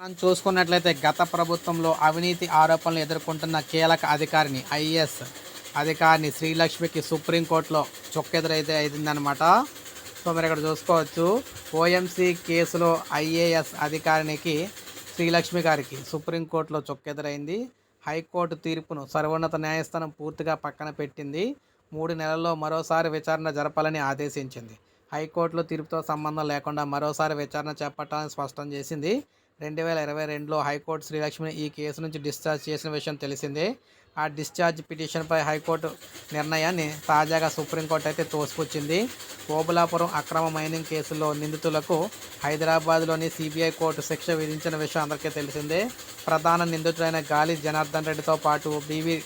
మనం చూసుకున్నట్లయితే గత ప్రభుత్వంలో అవినీతి ఆరోపణలు ఎదుర్కొంటున్న కీలక అధికారిని ఐఏఎస్ అధికారిని శ్రీలక్ష్మికి సుప్రీంకోర్టులో చొక్కెదురైతే అయిందనమాట సో మీరు ఇక్కడ చూసుకోవచ్చు. ఓఎంసీ కేసులో ఐఏఎస్ అధికారినికి శ్రీలక్ష్మి గారికి సుప్రీంకోర్టులో చొక్కెదురైంది. హైకోర్టు తీర్పును సర్వోన్నత న్యాయస్థానం పూర్తిగా పక్కన పెట్టింది. మూడు నెలల్లో మరోసారి విచారణ జరపాలని ఆదేశించింది. హైకోర్టులో తీర్పుతో సంబంధం లేకుండా మరోసారి విచారణ చేపట్టాలని స్పష్టం చేసింది. రెండు వేల ఇరవై రెండులో హైకోర్టు శ్రీలక్ష్మిని ఈ కేసు నుంచి డిశ్చార్జ్ చేసిన విషయం తెలిసిందే. ఆ డిశ్చార్జ్ పిటిషన్పై హైకోర్టు నిర్ణయాన్ని తాజాగా సుప్రీంకోర్టు అయితే తోసిపుచ్చింది ఓబులాపురం అక్రమ మైనింగ్ కేసులో నిందితులకు హైదరాబాద్లోని సిబిఐ కోర్టు శిక్ష విధించిన విషయం అందరికీ తెలిసిందే. ప్రధాన నిందితుడైన గాలి జనార్దన్ రెడ్డితో పాటు బివి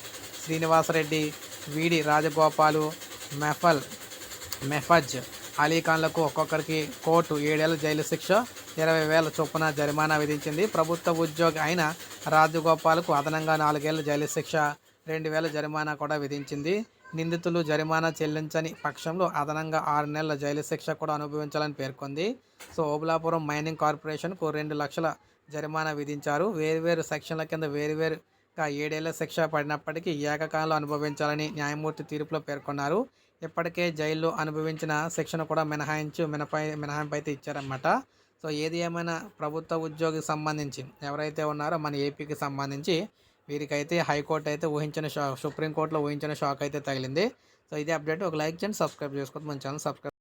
శ్రీనివాసరెడ్డి వీడి రాజగోపాలు మెఫల్ మెఫజ్ అలీఖాన్లకు ఒక్కొక్కరికి కోర్టు ఏడేళ్ళ జైలు శిక్ష ఇరవై వేల చొప్పున జరిమానా విధించింది. ప్రభుత్వ ఉద్యోగి అయిన రాజగోపాల్కు అదనంగా నాలుగేళ్ళ జైలు శిక్ష రెండు వేల జరిమానా కూడా విధించింది. నిందితులు జరిమానా చెల్లించని పక్షంలో అదనంగా ఆరు నెలల జైలు శిక్ష కూడా అనుభవించాలని పేర్కొంది. సో ఓబులాపురం మైనింగ్ కార్పొరేషన్కు రెండు లక్షల జరిమానా విధించారు. వేరువేరు సెక్షన్ల కింద వేరువేరుగా ఏడేళ్ళ శిక్ష పడినప్పటికీ ఏకకాలంలో అనుభవించాలని న్యాయమూర్తి తీర్పులో పేర్కొన్నారు. ఇప్పటికే జైల్లో అనుభవించిన శిక్షను కూడా మినహాయించు మినపై మినహాయింపు అయితే ఇచ్చారన్నమాట. సో ఏది ఏమైనా ప్రభుత్వ ఉద్యోగికి సంబంధించి ఎవరైతే ఉన్నారో మన ఏపీకి సంబంధించి వీరికైతే హైకోర్టు అయితే ఊహించిన షాక్ సుప్రీంకోర్టులో ఊహించిన షాక్ అయితే తగిలింది. సో ఇదే అప్డేట్. ఒక లైక్ చేయండి సబ్స్క్రైబ్ చేసుకోవద్దు. మన ఛానల్ సబ్స్క్రైబ్